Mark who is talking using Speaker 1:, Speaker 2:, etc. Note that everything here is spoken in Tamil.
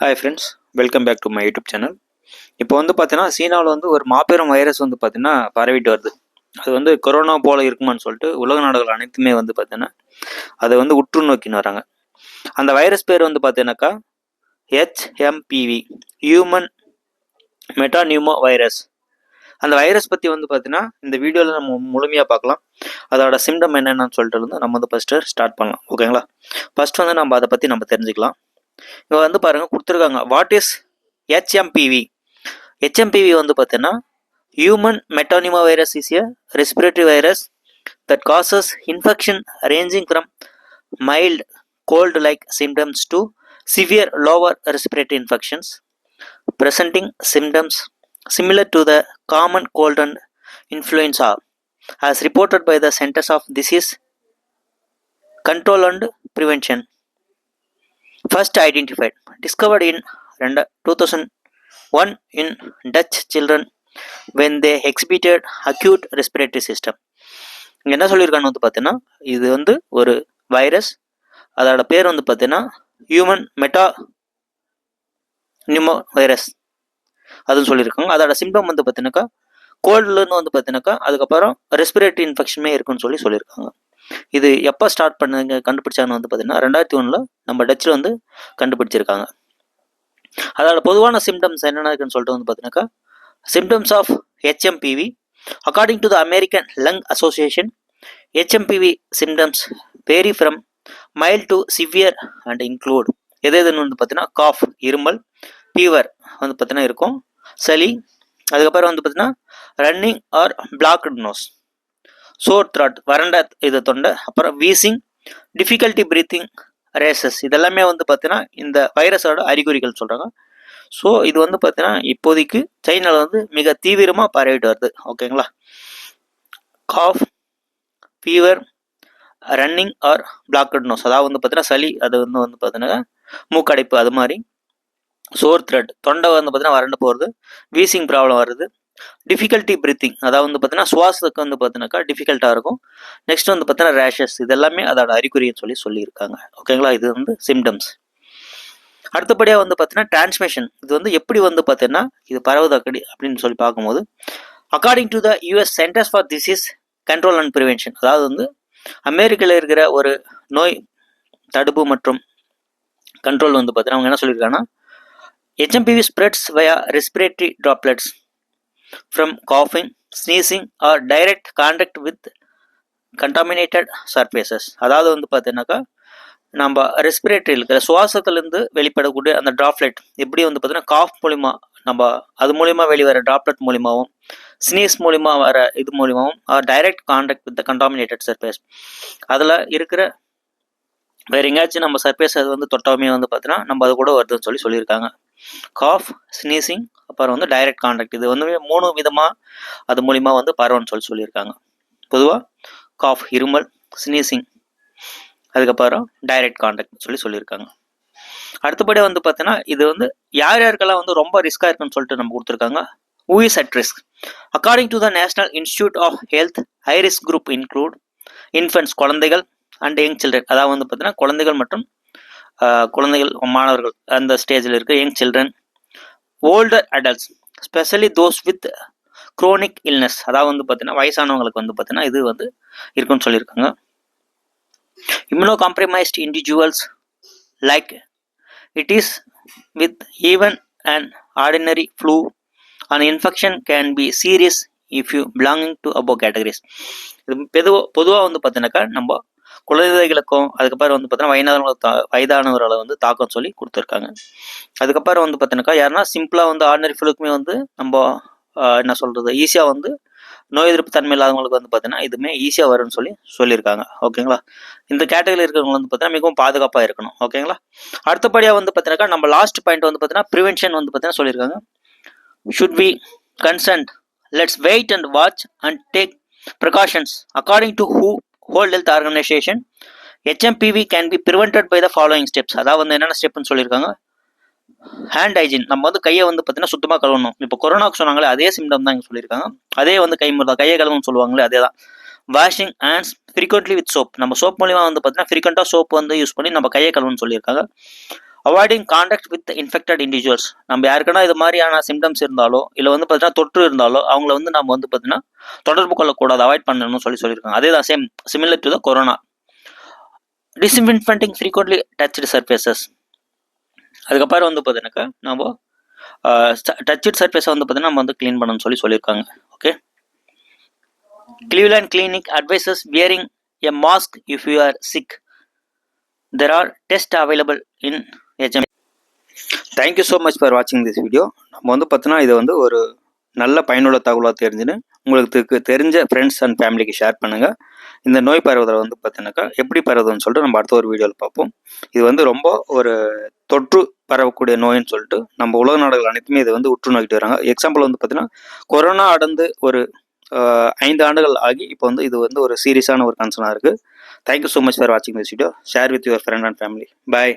Speaker 1: Hi friends welcome back to my YouTube channel இப்போ வந்து பார்த்தீங்கன்னா சீனாவில் வந்து ஒரு மாபெரும் வைரஸ் வந்து பார்த்தீங்கன்னா பரவிட்டு வருது. அது வந்து கொரோனா போல இருக்குமான்னு சொல்லிட்டு உலக நாடுகள் அனைத்துமே வந்து பார்த்தீங்கன்னா அதை வந்து உற்று நோக்கின்னு வராங்க. அந்த வைரஸ் பேர் வந்து பார்த்தீங்கன்னாக்கா ஹெச்எம்பிவி ஹியூமன் மெட்டானியூமோ வைரஸ் அந்த வைரஸ் பற்றி வந்து பார்த்தீங்கன்னா இந்த வீடியோவில் நம்ம முழுமையாக பார்க்கலாம். அதோட சிம்டம் என்னென்னு சொல்லிட்டு வந்து நம்ம வந்து ஃபஸ்ட்டு ஸ்டார்ட் பண்ணலாம். ஓகேங்களா ஃபஸ்ட் வந்து நம்ம அதை பற்றி நம்ம தெரிஞ்சுக்கலாம். இவங்க வந்து பாருங்கள் கொடுத்துருக்காங்க. வாட் இஸ் ஹெச்எம்பிவி ஹெச்எம்பிவி வந்து பார்த்தீங்கன்னா human metapneumovirus is a respiratory virus that causes infection ranging from mild cold like symptoms to severe lower respiratory infections presenting symptoms similar to the common cold and influenza. As reported by the Centers of Disease Control and Prevention. First identified, discovered in 2001 in Dutch children when they exhibited acute respiratory system. இங்கே என்ன சொல்லியிருக்கான்னு வந்து பார்த்தீங்கன்னா இது வந்து ஒரு வைரஸ் அதோட பேர் வந்து பார்த்தீங்கன்னா ஹியூமன் மெட்டா நியூமோ வைரஸ் அதுன்னு சொல்லியிருக்காங்க. அதோட சிம்டம் வந்து பார்த்தீங்கன்னாக்கா கோல்டுலன்னு வந்து பார்த்தீங்கன்னாக்கா அதுக்கப்புறம் ரெஸ்பிரேட்டரி இன்ஃபெக்ஷனுமே இருக்குன்னு சொல்லி சொல்லியிருக்காங்க. இது எப்போ ஸ்டார்ட் பண்ணுங்க கண்டுபிடிச்சாங்கன்னு வந்து பார்த்தீங்கன்னா ரெண்டாயிரத்தி ஒன்றில் நம்ம டச்சில் வந்து கண்டுபிடிச்சிருக்காங்க. அதோட பொதுவான சிம்டம்ஸ் என்னென்ன இருக்குன்னு சொல்லிட்டு வந்து பார்த்தீங்கன்னாக்கா symptoms of HMPV according to the American Lung Association HMPV symptoms vary from mild to severe and include எது எதுன்னு வந்து பார்த்தீங்கன்னா காஃப் இருமல் ஃபீவர் வந்து பார்த்தீங்கன்னா இருக்கும். சளி அதுக்கப்புறம் வந்து பார்த்தீங்கன்னா running or blocked nose sore throat வறண்ட இது தொண்டை அப்புறம் வீசிங் டிஃபிகல்ட்டி பிரீத்திங் ரேசஸ் இதெல்லாமே வந்து பார்த்தீங்கன்னா இந்த வைரஸோட அறிகுறிகள் சொல்கிறாங்க ஸோ இது வந்து பார்த்தீங்கன்னா இப்போதைக்கு சைனாவில் வந்து மிக தீவிரமாக பரவிட்டு வருது. ஓகேங்களா cough fever running or blocked nose அதாவது வந்து பார்த்தீங்கன்னா சளி அது வந்து வந்து பார்த்தீங்கன்னா மூக்கடைப்பு அது மாதிரி. சோர் த்ரெட் தொண்டை வந்து பார்த்தீங்கன்னா வறண்டு போகிறது வீசிங் ப்ராப்ளம் வருது. டிஃபிகல்ட்டி பிரீத்திங் அதாவது வந்து பார்த்தீங்கன்னா சுவாசத்துக்கு வந்து பார்த்தீங்கன்னாக்கா டிஃபிகல்ட்டாக இருக்கும். நெக்ஸ்ட் வந்து பார்த்தீங்கன்னா ரேஷஸ் இது எல்லாமே அதோட அறிகுறின்னு சொல்லி சொல்லியிருக்காங்க. ஓகேங்களா இது வந்து சிம்டம்ஸ் அடுத்தபடியாக வந்து பார்த்தீங்கன்னா டிரான்ஸ்மிஷன் இது வந்து எப்படி வந்து பார்த்தீங்கன்னா இது பரவுது அக்கடி அப்படின்னு சொல்லி பார்க்கும்போது according to the US Centers for Disease Control and Prevention அதாவது வந்து அமெரிக்காவில் இருக்கிற ஒரு நோய் தடுப்பு மற்றும் கண்ட்ரோல் வந்து பார்த்தீங்கன்னா அவங்க என்ன சொல்லியிருக்காங்கன்னா HMPV spreads via respiratory droplets from coughing, sneezing or direct contact with contaminated surfaces. அதாவது வந்து பார்த்தீங்கன்னாக்கா நம்ம ரெஸ்பிரேட்டரி இருக்கிற சுவாசத்துலேருந்து வெளிப்படக்கூடிய அந்த ட்ராப்லெட் எப்படி வந்து பார்த்தீங்கன்னா காஃப் மூலிமா நம்ம அது மூலிமா வெளிவர ட்ராப்லெட் மூலிமாவும் ஸ்னீஸ் மூலிமா வர இது மூலிமாவும் direct contact with the contaminated surface அதில் இருக்கிற வேற எங்கேயாச்சும் நம்ம சர்ஃபேஸ் அது வந்து தொட்டவுமே வந்து பார்த்தீங்கன்னா நம்ம அது கூட வருதுன்னு சொல்லி சொல்லியிருக்காங்க காஃப் ஸ்னீசிங் அப்புறம் வந்து டைரக்ட் கான்டாக்ட் இது வந்து மூணு விதமாக அது மூலிமா வந்து பரவுன்னு சொல்லி சொல்லியிருக்காங்க. பொதுவாக காஃப் இருமல் ஸ்னீசிங் அதுக்கப்புறம் டைரக்ட் கான்டாக்ட் சொல்லி சொல்லியிருக்காங்க. அடுத்தபடி வந்து பார்த்தீங்கன்னா இது வந்து யார் யாருக்கெல்லாம் வந்து ரொம்ப ரிஸ்க்காக இருக்குன்னு சொல்லிட்டு நம்ம கொடுத்துருக்காங்க? Who is at risk according to the National Institute of Health high risk group include infants குழந்தைகள் அண்ட் யங் சில்ட்ரன் அதாவது வந்து பார்த்தீங்கன்னா குழந்தைகள் மற்றும் குழந்தைகள் மாணவர்கள் அந்த ஸ்டேஜில் இருக்க young children older adults specially those with chronic illness அதாவது வந்து பார்த்தீங்கன்னா வயசானவங்களுக்கு வந்து பார்த்தீங்கன்னா இது வந்து இருக்குன்னு சொல்லியிருக்காங்க. Immunocompromised individuals like it is with even and ordinary flu and infection can be serious if you belonging to above categories இது பெதுவாக பொதுவாக வந்து பார்த்தீங்கன்னாக்கா நம்ம குழந்தைகளுக்கும் அதுக்கப்புறம் வந்து பார்த்தீங்கன்னா வயதானவர்கள் வயதானவர்களை வந்து தாக்கம் சொல்லி கொடுத்துருக்காங்க. அதுக்கப்புறம் வந்து பார்த்தீங்கன்னாக்கா யாருன்னா சிம்பிளாக வந்து ஆர்டினரி ஃப்ளூக்குமே வந்து நம்ம என்ன சொல்கிறது ஈஸியாக வந்து நோய் எதிர்ப்பு தன்மை இல்லாதவங்களுக்கு வந்து பார்த்தீங்கன்னா இதுவுமே ஈஸியாக வரும்னு சொல்லி சொல்லியிருக்காங்க. ஓகேங்களா? இந்த கேட்டகரி இருக்கிறவங்க வந்து பார்த்தீங்கன்னா மிகவும் பாதுகாப்பாக இருக்கணும். ஓகேங்களா? அடுத்தபடியாக வந்து பார்த்தீங்கன்னா நம்ம லாஸ்ட் பாயிண்ட் வந்து பார்த்தீங்கன்னா ப்ரிவென்ஷன் வந்து பார்த்தீங்கன்னா சொல்லியிருக்காங்க. Should be concerned let's wait and watch and take precautions according to who World Health Organization HMPV can be prevented by the following steps அதாவது வந்து என்னென்ன ஸ்டெப்னு சொல்லியிருக்காங்க? ஹேண்ட் ஹைஜின் நம்ம வந்து கையை வந்து பார்த்தீங்கன்னா சுத்தமாக கழுவணும். இப்போ கொரோனாக்கு சொன்னாங்களே அதே சிம்டம் தான் இங்கே சொல்லியிருக்காங்க. அதே வந்து கை முறை கையை கழுவணும்னு சொல்லுவாங்களே அதே தான். Washing hands frequently with soap நம்ம சோப் மூலிமா வந்து பார்த்தீங்கன்னா ஃப்ரீக்வெண்ட்டாக சோப் வந்து யூஸ் பண்ணி நம்ம கையை கழுவணும்னு சொல்லியிருக்காங்க. Avoiding contact with infected individuals நம்ம யாருக்குன்னா இது மாதிரியான சிம்டம்ஸ் இருந்தாலோ இல்லை வந்து பார்த்தீங்கன்னா தொற்று இருந்தாலோ அவங்கள வந்து நம்ம வந்து பார்த்தீங்கன்னா தொடர்பு கொள்ளக்கூடாது அவாய்ட் பண்ணணும்னு சொல்லி சொல்லியிருக்காங்க. அதே தான் same similar to the corona disinfecting frequently touched surfaces அதுக்கப்புறம் வந்து பார்த்தீங்கன்னாக்கா நம்ம டச்சட் சர்ஃபேஸை வந்து பார்த்தீங்கன்னா நம்ம வந்து க்ளீன் பண்ணணும்னு சொல்லி சொல்லியிருக்காங்க. Okay Cleveland Clinic advises wearing a mask if you are sick there are test available in HM. Thank you so much for வாட்சிங் திஸ் வீடியோ நம்ம வந்து பார்த்தோன்னா இது வந்து ஒரு நல்ல பயனுள்ள தகவலாக தெரிஞ்சுன்னு உங்களுக்கு தெரிஞ்ச ஃப்ரெண்ட்ஸ் அண்ட் ஃபேமிலிக்கு ஷேர் பண்ணுங்கள் இந்த நோய் பரவுதலை வந்து பார்த்தீங்கன்னாக்கா எப்படி பரவுதுன்னு சொல்லிட்டு நம்ம அடுத்த ஒரு வீடியோவில் பார்ப்போம். இது வந்து ரொம்ப ஒரு தொற்று பரவக்கூடிய நோயின்னு சொல்லிட்டு நம்ம உலக நாடுகள் அனைத்துமே இதை வந்து உற்று நோக்கிட்டு வராங்க. எக்ஸாம்பிள் வந்து பார்த்தீங்கன்னா கொரோனா அடந்து ஒரு ஐந்து ஆண்டுகள் ஆகி இப்போ வந்து இது வந்து ஒரு சீரியஸான ஒரு கன்சர்னாக இருக்குது thank you so much for வாட்சிங் this video share with your friend and family bye